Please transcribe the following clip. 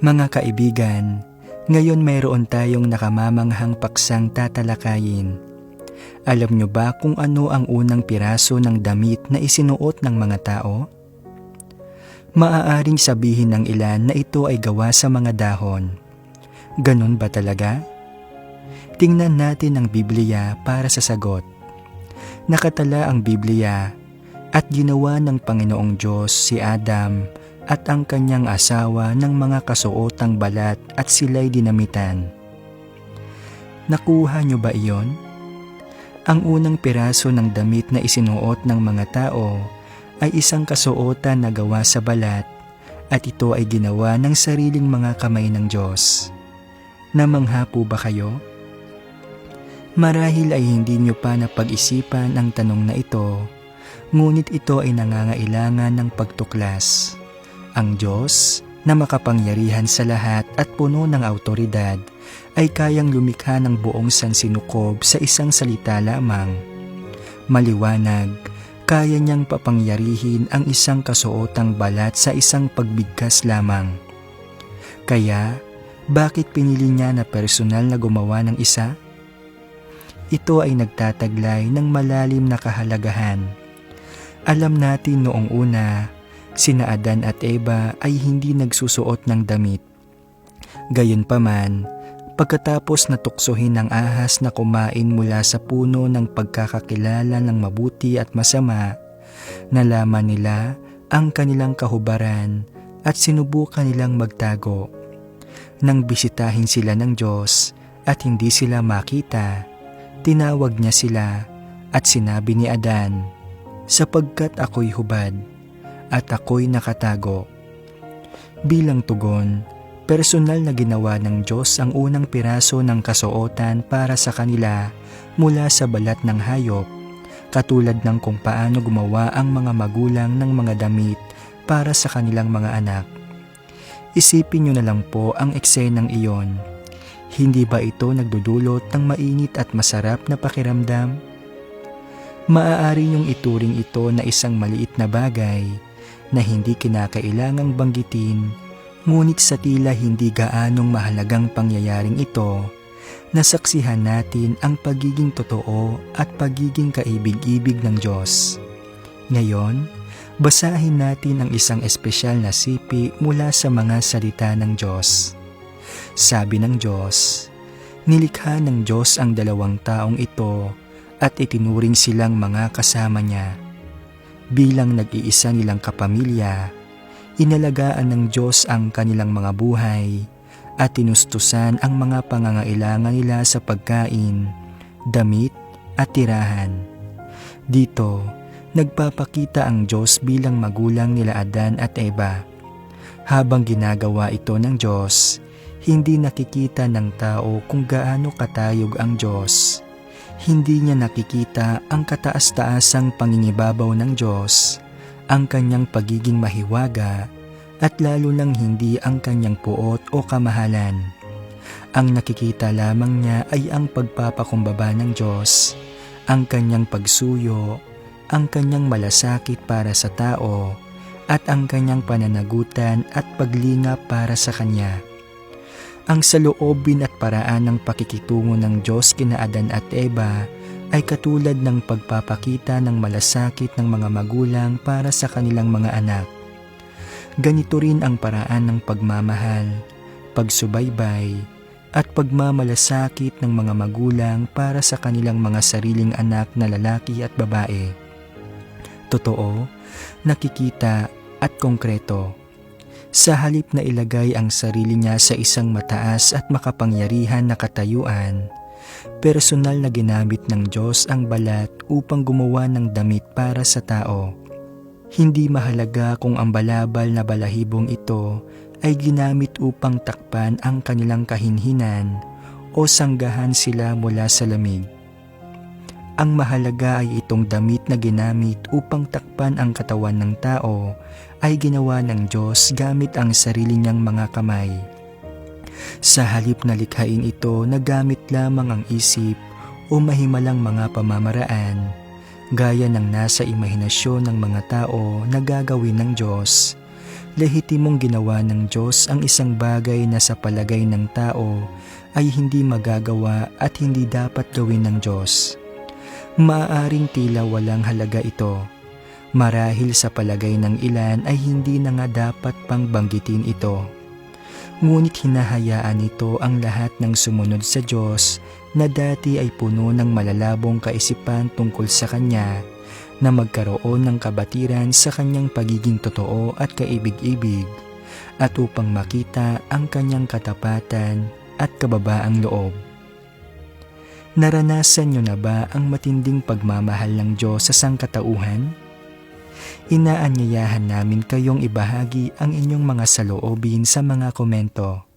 Mga kaibigan, ngayon mayroon tayong nakamamanghang paksang tatalakayin. Alam nyo ba kung ano ang unang piraso ng damit na isinuot ng mga tao? Maaaring sabihin ng ilan na ito ay gawa sa mga dahon. Ganon ba talaga? Tingnan natin ang Biblia para sa sagot. Nakatala ang Biblia at ginawa ng Panginoong Diyos si Adam at ang kanyang asawa ng mga kasuotang balat at sila'y dinamitan. Nakuha niyo ba iyon? Ang unang piraso ng damit na isinuot ng mga tao ay isang kasuotan na gawa sa balat at ito ay ginawa ng sariling mga kamay ng Diyos. Namangha po ba kayo? Marahil ay hindi niyo pa napag-isipan ang tanong na ito, ngunit ito ay nangangailangan ng pagtuklas. Ang Diyos, na makapangyarihan sa lahat at puno ng autoridad, ay kayang lumikha ng buong sansinukob sa isang salita lamang. Maliwanag, kaya niyang papangyarihin ang isang kasuotang balat sa isang pagbigkas lamang. Kaya, bakit pinili niya na personal na gumawa ng isa? Ito ay nagtataglay ng malalim na kahalagahan. Alam natin noong una, sina Adan at Eva ay hindi nagsusuot ng damit. Gayunpaman, pagkatapos natuksohin ng ahas na kumain mula sa puno ng pagkakakilala ng mabuti at masama, nalaman nila ang kanilang kahubaran at sinubukan nilang magtago. Nang bisitahin sila ng Diyos at hindi sila makita, tinawag niya sila at sinabi ni Adan, sapagkat ako'y hubad at ako'y nakatago. Bilang tugon, personal na ginawa ng Diyos ang unang piraso ng kasuotan para sa kanila mula sa balat ng hayop, katulad ng kung paano gumawa ang mga magulang ng mga damit para sa kanilang mga anak. Isipin nyo na lang po ang eksenang iyon. Hindi ba ito nagdudulot ng mainit at masarap na pakiramdam? Maaari niyong ituring ito na isang maliit na bagay na hindi kinakailangang banggitin, ngunit sa tila hindi gaanong mahalagang pangyayaring ito, nasaksihan natin ang pagiging totoo at pagiging kaibig-ibig ng Diyos. Ngayon, basahin natin ang isang espesyal na sipi mula sa mga salita ng Diyos. Sabi ng Diyos, Nilikha ng Diyos ang dalawang taong ito at itinuring silang mga kasama niya. Bilang nag-iisa nilang kapamilya, inalagaan ng Diyos ang kanilang mga buhay at tinustusan ang mga pangangailangan nila sa pagkain, damit at tirahan. Dito, nagpapakita ang Diyos bilang magulang nila Adan at Eva. Habang ginagawa ito ng Diyos, hindi nakikita ng tao kung gaano katayog ang Diyos. Hindi niya nakikita ang kataas-taasang pangingibabaw ng Diyos, ang kanyang pagiging mahiwaga, at lalo nang hindi ang kanyang puot o kamahalan. Ang nakikita lamang niya ay ang pagpapakumbaba ng Diyos, ang kanyang pagsuyo, ang kanyang malasakit para sa tao, at ang kanyang pananagutan at paglinga para sa kanya ang saloobin at paraan ng pakikitungo ng Diyos kina Adan at Eva ay katulad ng pagpapakita ng malasakit ng mga magulang para sa kanilang mga anak. Ganito rin ang paraan ng pagmamahal, pagsubaybay, at pagmamalasakit ng mga magulang para sa kanilang mga sariling anak na lalaki at babae. Totoo, nakikita at konkreto sa halip na ilagay ang sarili niya sa isang mataas at makapangyarihan na katayuan, personal na ginamit ng Diyos ang balat upang gumawa ng damit para sa tao. Hindi mahalaga kung ang balabal na balahibong ito ay ginamit upang takpan ang kanilang kahinhinan o sanggahan sila mula sa lamig. Ang mahalaga ay itong damit na ginamit upang takpan ang katawan ng tao ay ginawa ng Diyos gamit ang sarili niyang mga kamay. Sa halip na likhain ito na gamit lamang ang isip o mahimalang mga pamamaraan, gaya ng nasa imahinasyon ng mga tao na gagawin ng Diyos, lehitimong ginawa ng Diyos ang isang bagay na sa palagay ng tao ay hindi magagawa at hindi dapat gawin ng Diyos. Maaaring tila walang halaga ito. Marahil sa palagay ng ilan ay hindi na nga dapat pang banggitin ito. Ngunit hinahayaan nito ang lahat ng sumunod sa Diyos na dati ay puno ng malalabong kaisipan tungkol sa Kanya na magkaroon ng kabatiran sa Kanyang pagiging totoo at kaibig-ibig at upang makita ang Kanyang katapatan at kababaang loob. Naranasan niyo na ba ang matinding pagmamahal ng Diyos sa sangkatauhan? Inaanyayahan namin kayong ibahagi ang inyong mga saloobin sa mga komento.